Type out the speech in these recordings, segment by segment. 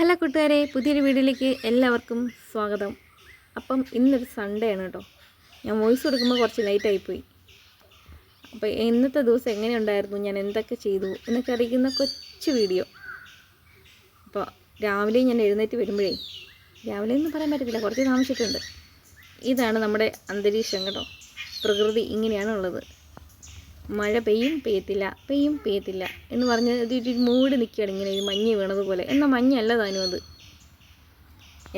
Hello കൂട്ടുകാരെ പുതിയൊരു വീഡിയോയിലേക്ക് എല്ലാവർക്കും സ്വാഗതം. അപ്പം ഇന്നൊരു സൺഡേ ആണ് കേട്ടോ. ഞാൻ വോയിസ് കൊടുക്കുമ്പോൾ കുറച്ച് ആയിപ്പോയി. അപ്പോൾ ഇന്നത്തെ ദിവസം എങ്ങനെ ഉണ്ടായിരുന്നു ഞാൻ എന്തൊക്കെ ചെയ്തു? എന്നൊക്കെ അറിയിക്കുന്ന കൊച്ചു വീഡിയോ. അപ്പോൾ രാവിലെ ഞാൻ എഴുന്നേറ്റ് വരുമ്പോഴേ രാവിലെ ഒന്നും പറയാൻ പറ്റത്തില്ല കുറച്ച് താമസിച്ചിട്ടുണ്ട്. ഇതാണ് നമ്മുടെ അന്തരീക്ഷം കേട്ടോ. പ്രകൃതി ഇങ്ങനെയാണ് ഉള്ളത്. മഴ പെയ്യും പെയ്യത്തില്ല പെയ്യും പെയ്യത്തില്ല എന്ന് പറഞ്ഞ് ഒരു മൂടി നിൽക്കുകയാണ് ഇങ്ങനെ ഒരു മഞ്ഞ് വീണതുപോലെ എന്നാൽ മഞ്ഞല്ല താനും അത്.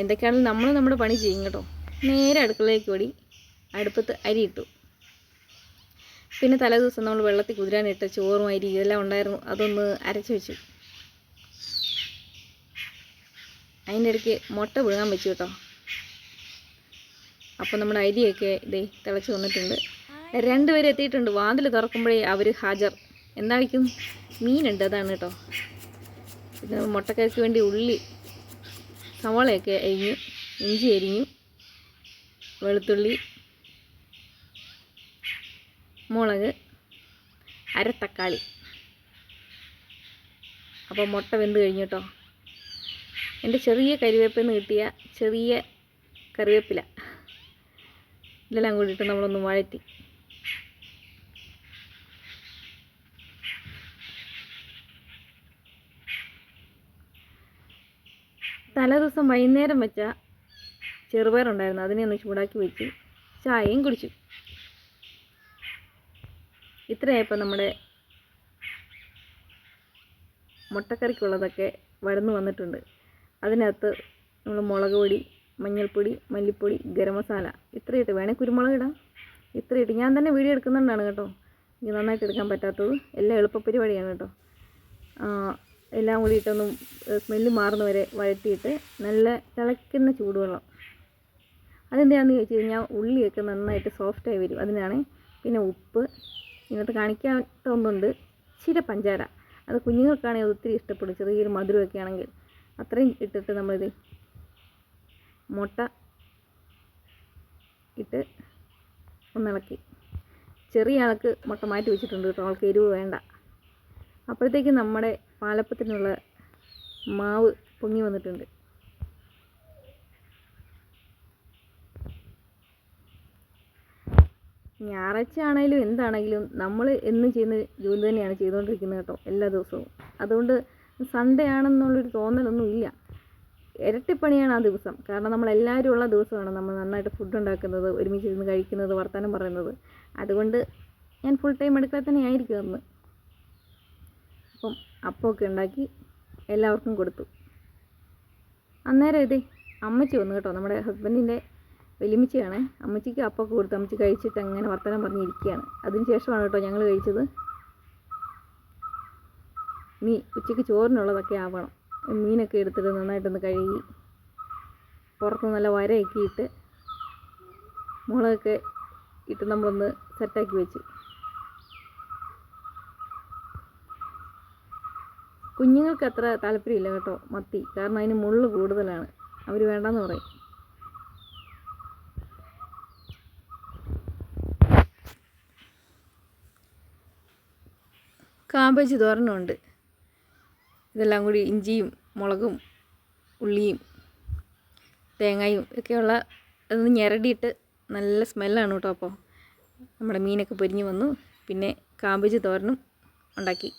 എന്തൊക്കെയാണെങ്കിലും നമ്മൾ നമ്മുടെ പണി ചെയ്യും കേട്ടോ. നേരെ അടുക്കളയിലേക്ക് ഓടി അടുപ്പത്ത് അരി ഇട്ടു. പിന്നെ തലേ ദിവസം നമ്മൾ വെള്ളത്തിൽ കുതിരാനിട്ട ചോറും അരി ഇതെല്ലാം ഉണ്ടായിരുന്നു. അതൊന്ന് അരച്ച് വെച്ചു. അതിന്റെ ഇടയ്ക്ക് മുട്ട വിഴുങ്ങാൻ വെച്ചു കേട്ടോ. അപ്പോൾ നമ്മുടെ അരിയൊക്കെ ഇതേ തിളച്ച് വന്നിട്ടുണ്ട്. രണ്ടുപേരും എത്തിയിട്ടുണ്ട്. വാതിൽ തുറക്കുമ്പോഴേ അവർ ഹാജർ. എന്തായിരിക്കും? മീനുണ്ട്. അതാണ് കേട്ടോ പിന്നെ മുട്ടക്കറിക്ക് വേണ്ടി ഉള്ളി സവാളയൊക്കെ അരിഞ്ഞു ഇഞ്ചി അരിഞ്ഞു വെളുത്തുള്ളി മുളക് അരത്തക്കാളി. അപ്പോൾ മുട്ട വെന്ത് കഴിഞ്ഞു കേട്ടോ എന്റെ ചെറിയ കരിവേപ്പിൽ നിന്ന് കിട്ടിയ ചെറിയ കറിവേപ്പില. ഇതെല്ലാം കൂടിയിട്ട് നമ്മളൊന്ന് വഴറ്റി. തലേ ദിവസം വൈകുന്നേരം വെച്ച ചെറുപയറുണ്ടായിരുന്നു. അതിനെ ഒന്ന് ചൂടാക്കി വെച്ച് ചായയും കുടിച്ചു. ഇത്രയായപ്പോൾ നമ്മുടെ മുട്ടക്കറിക്കുള്ളതൊക്കെ വരുന്നു വന്നിട്ടുണ്ട്. അതിനകത്ത് നമ്മൾ മുളക് പൊടി മഞ്ഞൾപ്പൊടി മല്ലിപ്പൊടി ഗരം മസാല ഇത്രയിട്ട് വേണേൽ കുരുമുളക് ഇടാം. ഇത്രയിട്ട് ഞാൻ തന്നെ വീഡിയോ എടുക്കുന്നുണ്ടാണ് കേട്ടോ. എനിക്ക് നന്നായിട്ട് എടുക്കാൻ പറ്റാത്തത്. എല്ലാം എളുപ്പ പരിപാടിയാണ് കേട്ടോ. എല്ലാം കൂടിയിട്ടൊന്നും സ്മെല്ല് മാറുന്ന വരെ വഴറ്റിയിട്ട് നല്ല തിളയ്ക്കുന്ന ചൂടുവെള്ളം. അതെന്തിനാണെന്ന് ചോദിച്ചു കഴിഞ്ഞാൽ ഉള്ളിയൊക്കെ നന്നായിട്ട് സോഫ്റ്റായി വരും. അതിനാണ് പിന്നെ ഉപ്പ്. ഇതിനകത്ത് കാണിക്കാത്ത ഒന്നുണ്ട് ഇച്ചിരി പഞ്ചാര. അത് കുഞ്ഞുങ്ങൾക്കാണെങ്കിൽ അത് ഒത്തിരി ഇഷ്ടപ്പെടും. ചെറിയൊരു മധുരമൊക്കെ ആണെങ്കിൽ. അത്രയും ഇട്ടിട്ട് നമ്മളിത് മുട്ട ഇട്ട് ഒന്നിളക്കി ചെറിയ ആൾക്ക് മുട്ട മാറ്റി വെച്ചിട്ടുണ്ട് കേട്ടോ. ആൾക്ക് എരിവ് വേണ്ട. അപ്പോഴത്തേക്കും നമ്മുടെ പാലപ്പത്തിനുള്ള മാവ് പൊങ്ങി വന്നിട്ടുണ്ട്. ഞായറാഴ്ച ആണെങ്കിലും എന്താണെങ്കിലും നമ്മൾ എന്നും ചെയ്യുന്ന ജോലി തന്നെയാണ് ചെയ്തുകൊണ്ടിരിക്കുന്നത് കേട്ടോ എല്ലാ ദിവസവും. അതുകൊണ്ട് സൺഡേ ആണെന്നുള്ളൊരു തോന്നലൊന്നും ഇല്ല. ഇരട്ടിപ്പണിയാണ് ആ ദിവസം. കാരണം നമ്മൾ എല്ലാവരും ഉള്ള ദിവസമാണ് നമ്മൾ നന്നായിട്ട് ഫുഡ് ഉണ്ടാക്കുന്നത് ഒരുമിച്ച് ഇരുന്ന് കഴിക്കുന്നത് വർത്തമാനം പറയുന്നത്. അതുകൊണ്ട് ഞാൻ ഫുൾ ടൈം എടുക്കാൻ തന്നെ ആയിരിക്കും അന്ന്. അപ്പം അപ്പമൊക്കെ ഉണ്ടാക്കി എല്ലാവർക്കും കൊടുത്തു. അന്നേരം ഇതേ അമ്മച്ചി വന്നു കേട്ടോ. നമ്മുടെ ഹസ്ബൻഡിന്റെ വലിയമ്മച്ചിയാണ് അമ്മച്ചിക്ക് അപ്പമൊക്കെ കൊടുത്തു. അമ്മച്ചി കഴിച്ചിട്ട് അങ്ങനെ വർത്തമാനം പറഞ്ഞിരിക്കുകയാണ്. അതിന് ശേഷമാണ് കേട്ടോ ഞങ്ങൾ കഴിച്ചത്. മീ ഉച്ചയ്ക്ക് ചോറിനുള്ളതൊക്കെ ആവണം. മീനൊക്കെ എടുത്തിട്ട് നന്നായിട്ടൊന്ന് കഴുകി പുറത്ത് നല്ല വരയൊക്കെ ഇട്ട് മുളകൊക്കെ ഇട്ട് നമ്മളൊന്ന് സെറ്റാക്കി വെച്ചു. കുഞ്ഞുങ്ങൾക്ക് അത്ര താല്പര്യമില്ല കേട്ടോ മത്തി. കാരണം അതിന് മുള്ള് കൂടുതലാണ്. അവർ വേണ്ടെന്ന് പറയും. കാബേജ് തോരനുണ്ട്. ഇതെല്ലാം കൂടി ഇഞ്ചിയും മുളകും ഉള്ളിയും തേങ്ങയും ഒക്കെയുള്ള അതൊന്ന് ഞെരടിയിട്ട് നല്ല സ്മെല്ലാണ് കേട്ടോ അപ്പോൾ. നമ്മുടെ മീനൊക്കെ പൊരിഞ്ഞ് വന്നു. പിന്നെ കാബേജ് തോരനും ഉണ്ടാക്കി.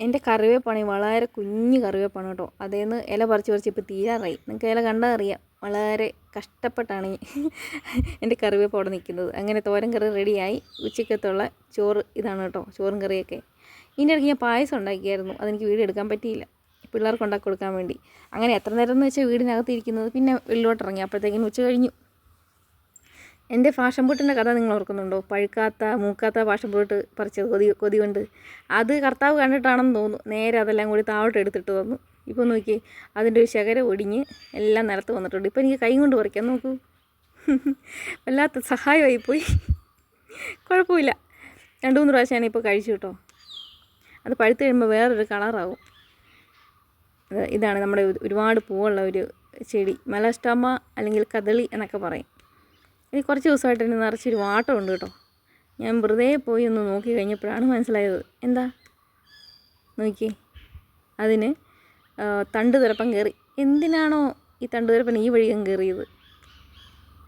എന്റെ കറിവേപ്പാണ് വളരെ കുഞ്ഞ് കറിവേപ്പാണ് കേട്ടോ. അതേന്ന് ഇല പറിച്ച് പറിച്ച് ഇപ്പോൾ തീരാറായി. നിങ്ങൾക്ക് ഇല കണ്ടാൽ അറിയാം. വളരെ കഷ്ടപ്പെട്ടാണ് എന്റെ കറിവേപ്പ് അവിടെ നിൽക്കുന്നത്. അങ്ങനെ തോരൻ കറി റെഡിയായി ഉച്ചക്കത്തുള്ള ചോറ് ഇതാണ് കേട്ടോ ചോറും കറിയൊക്കെ. ഇതിന്റെ ഇടയ്ക്ക് ഞാൻ പായസം ഉണ്ടാക്കിയായിരുന്നു. അതെനിക്ക് വീട് എടുക്കാൻ പറ്റിയില്ല. പിള്ളേർക്ക് ഉണ്ടാക്കി കൊടുക്കാൻ വേണ്ടി. അങ്ങനെ എത്ര നേരം എന്ന് വെച്ചാൽ വീടിനകത്ത് ഇരിക്കുന്നത്. പിന്നെ വെള്ളിലോട്ട് ഇറങ്ങി. അപ്പോഴത്തേക്കിനും ഉച്ച കഴിഞ്ഞു. എന്റെ ഫാഷൻ ബൂട്ടിന്റെ കഥ നിങ്ങൾ ഓർക്കുന്നുണ്ടോ? പഴുക്കാത്ത മൂക്കാത്ത ഫാഷൻ ബൂട്ട് പറിച്ചത് കൊതി കൊതി കൊണ്ട് അത് കർത്താവ് കണ്ടിട്ടാണെന്ന് തോന്നുന്നു. നേരെ അതെല്ലാം കൂടി താഴോട്ട് എടുത്തിട്ട് വന്നു. ഇപ്പോൾ നോക്കി അതിന്റെ ഒരു ശകരം ഒടിഞ്ഞ് എല്ലാം നിലത്ത് വന്നിട്ടുണ്ട്. ഇപ്പോൾ എനിക്ക് കൈ കൊണ്ട് പറിക്കാൻ നോക്കൂ. വല്ലാത്ത സഹായമായി പോയി കുഴപ്പമില്ല. രണ്ട് മൂന്ന് പ്രാവശ്യം ഞാനിപ്പോൾ കഴിച്ചു കേട്ടോ. അത് പഴുത്ത് കഴിയുമ്പോൾ വേറൊരു കളറാവും. ഇത് ഇതാണ് നമ്മുടെ ഒരുപാട് പൂവുള്ള ഒരു ചെടി. മെലസ്റ്റോമ അല്ലെങ്കിൽ കദളി എന്നൊക്കെ പറയും. ഇനി കുറച്ച് ദിവസമായിട്ട് എന്നെ നിറച്ചൊരു വാട്ടമുണ്ട് കേട്ടോ. ഞാൻ വെറുതെ പോയി ഒന്ന് നോക്കി കഴിഞ്ഞപ്പോഴാണ് മനസ്സിലായത്. എന്താ? നോക്കി. അതിന് തണ്ട് തുരപ്പം കയറി. എന്തിനാണോ ഈ തണ്ട് തുരപ്പൻ ഈ വഴിയും കയറിയത്?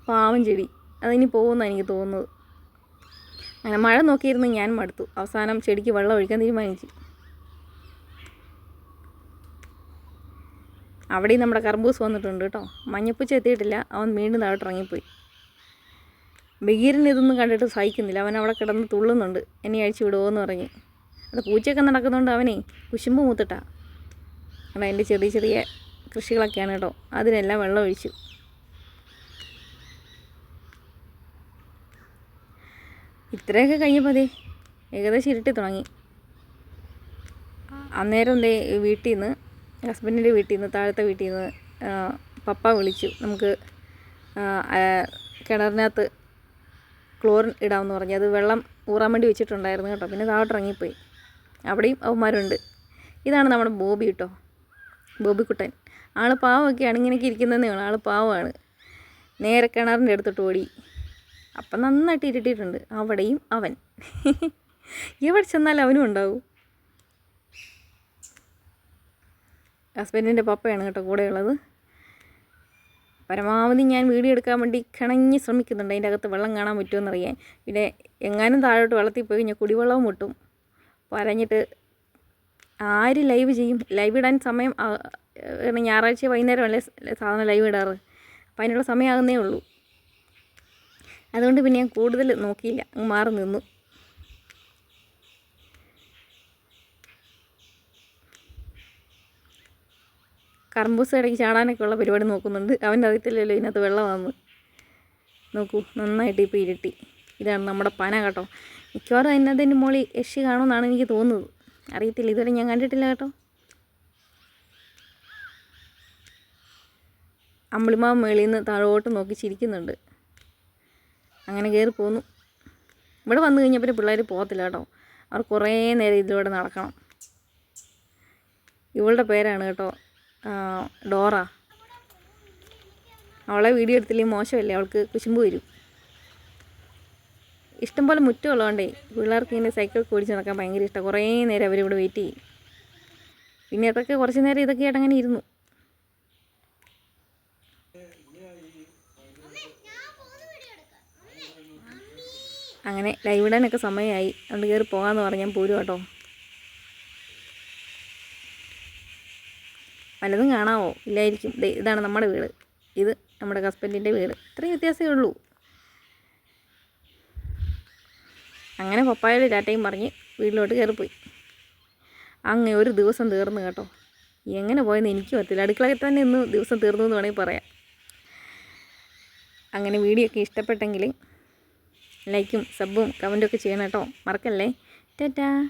പാവം ചെടി. അതിനി പോകുമെന്നാണ് എനിക്ക് തോന്നുന്നത്. അങ്ങനെ മഴ നോക്കിയിരുന്ന് ഞാൻ മടുത്തു. അവസാനം ചെടിക്ക് വെള്ളം ഒഴിക്കാൻ തീരുമാനിച്ചു. അവിടെയും നമ്മുടെ കർബൂസ് വന്നിട്ടുണ്ട് കേട്ടോ. മഞ്ഞപ്പൂച്ച എത്തിയിട്ടില്ല. അവൻ വീണ്ടും താഴോട്ട് ഇറങ്ങിപ്പോയി ബഗീറിന് ഇതൊന്നും കണ്ടിട്ട് സഹിക്കുന്നില്ല. അവൻ അവിടെ കിടന്ന് തുള്ളുന്നുണ്ട്. എന്നെ അഴിച്ചു വിടുമോ എന്ന് പറഞ്ഞ്. അത് പൂച്ചയൊക്കെ നടക്കുന്നതുകൊണ്ട് അവനെ കുശുമ്പ് മൂത്തിട്ടാ. അവിടെ എന്റെ ചെറിയ ചെറിയ കൃഷികളൊക്കെയാണ് കേട്ടോ. അതിനെല്ലാം വെള്ളം ഒഴിച്ചു. ഇത്രയൊക്കെ കഴിഞ്ഞപ്പോൾ അതെ ഏകദേശം ഇരുട്ടി തുടങ്ങി. അന്നേരം എന്തേ വീട്ടിൽ നിന്ന് ഹസ്ബൻഡിന്റെ വീട്ടിൽ നിന്ന് താഴത്തെ വീട്ടിൽ നിന്ന് പപ്പ വിളിച്ചു. നമുക്ക് കിണറിനകത്ത് ക്ലോറിൻ ഇടാമെന്ന് പറഞ്ഞു അത് വെള്ളം ഊറാൻ വേണ്ടി വെച്ചിട്ടുണ്ടായിരുന്നു കേട്ടോ. പിന്നെ താഴോട്ട് ഇറങ്ങിപ്പോയി. അവിടെയും അവന്മാരുണ്ട്. ഇതാണ് നമ്മുടെ ബോബി കേട്ടോ. ബോബിക്കുട്ടൻ ആൾ പാവമൊക്കെയാണ് ഇങ്ങനെയൊക്കെ ഇരിക്കുന്നതേ ഉള്ളൂ. ആൾ പാവമാണ്. നേരെ കിണറിന്റെ അടുത്തോട്ട് ഓടി. അപ്പം നന്നായിട്ട് ഇരുട്ടിയിട്ടുണ്ട്. അവിടെയും അവൻ. എവിടെ ചെന്നാലും അവനും ഉണ്ടാവും. ഹസ്ബൻഡിന്റെ പപ്പയാണ് കേട്ടോ കൂടെയുള്ളത്. പരമാവധി ഞാൻ വീഡിയോ എടുക്കാൻ വേണ്ടി കിണഞ്ഞ് ശ്രമിക്കുന്നുണ്ട്. അതിന്റെ അകത്ത് വെള്ളം കാണാൻ പറ്റുമോ അറിയാൻ പിന്നെ എങ്ങാനും താഴോട്ട് വെള്ളത്തിൽ പോയി കഴിഞ്ഞാൽ കുടിവെള്ളവും മുട്ടും. പറഞ്ഞിട്ട് ആര് ലൈവ് ചെയ്യും? ലൈവ് ഇടാൻ സമയം ഞായറാഴ്ച വൈകുന്നേരം അല്ലേ സാധാരണ ലൈവ് ഇടാറ്? അപ്പോൾ അതിനുള്ള സമയമാകുന്നേ ഉള്ളൂ. അതുകൊണ്ട് പിന്നെ ഞാൻ കൂടുതൽ നോക്കിയില്ല. മാറി നിന്നു. കർമ്പൂസ് ഇടയ്ക്ക് ചാടാനൊക്കെ ഉള്ള പരിപാടി നോക്കുന്നുണ്ട്. അവന്റെ അറിയത്തില്ലല്ലോ ഇതിനകത്ത് വെള്ളം വന്ന് നോക്കൂ നന്നായിട്ട് ഇപ്പോൾ ഇരുട്ടി. ഇതാണ് നമ്മുടെ പന കേട്ടോ. മിക്കവാറും അതിനകത്തിന്റെ മുകളിൽ യക്ഷി കാണുമെന്നാണ് എനിക്ക് തോന്നുന്നത്. അറിയത്തില്ല ഇതുവരെ ഞാൻ കണ്ടിട്ടില്ല കേട്ടോ. അമ്പിളിമാവ് മേളിൽ നിന്ന് താഴോട്ട് നോക്കി ചിരിക്കുന്നുണ്ട്. അങ്ങനെ കയറി പോന്നു. ഇവിടെ വന്നു കഴിഞ്ഞപ്പോൾ പിന്നെ പിള്ളേർ പോകത്തില്ല കേട്ടോ. അവർ കുറേ നേരം ഇതിലൂടെ നടക്കണം. ഇവളുടെ പേരാണ് കേട്ടോ ഡോറ. അവളെ വീഡിയോ എടുത്തില്ലെങ്കിൽ മോശമല്ലേ? അവൾക്ക് കുശുമ്പ് വരും. ഇഷ്ടംപോലെ മുറ്റമുള്ളതുകൊണ്ടേ പിള്ളേർക്ക് ഇങ്ങനെ സൈക്കിൾ ഓടിച്ച് നടക്കാൻ ഭയങ്കര ഇഷ്ടം. കുറേ നേരം അവരിവിടെ വെയിറ്റ് ചെയ്യും. പിന്നെ അതൊക്കെ കുറച്ച് നേരം ഇതൊക്കെ ആയിട്ട് അങ്ങനെ ഇരുന്നു. അങ്ങനെ ലൈവ് ഇടാനൊക്കെ സമയമായി. അതുകൊണ്ട് കയറി പോകാമെന്ന് പറഞ്ഞാൽ പോരും കേട്ടോ. പലതും കാണാമോ ഇല്ലായിരിക്കും. ഇതാണ് നമ്മുടെ വീട്. ഇത് നമ്മുടെ ഹസ്ബൻഡിന്റെ വീട്. ഇത്രയും വ്യത്യാസമേ ഉള്ളൂ. അങ്ങനെ പപ്പായുടെ ടാറ്റയും പറഞ്ഞ് വീട്ടിലോട്ട് കയറിപ്പോയി. അങ്ങ് ഒരു ദിവസം തീർന്നു കേട്ടോ. എങ്ങനെ പോയെന്ന് എനിക്ക് അറിയത്തില്ല. അടുക്കളയിൽ തന്നെ ഇന്ന് ദിവസം തീർന്നു എന്ന് വേണമെങ്കിൽ പറയാം. അങ്ങനെ വീഡിയോ ഒക്കെ ഇഷ്ടപ്പെട്ടെങ്കിൽ ലൈക്കും സബും കമന്റും ഒക്കെ ചെയ്യണം കേട്ടോ. മറക്കല്ലേ? ടാറ്റാ.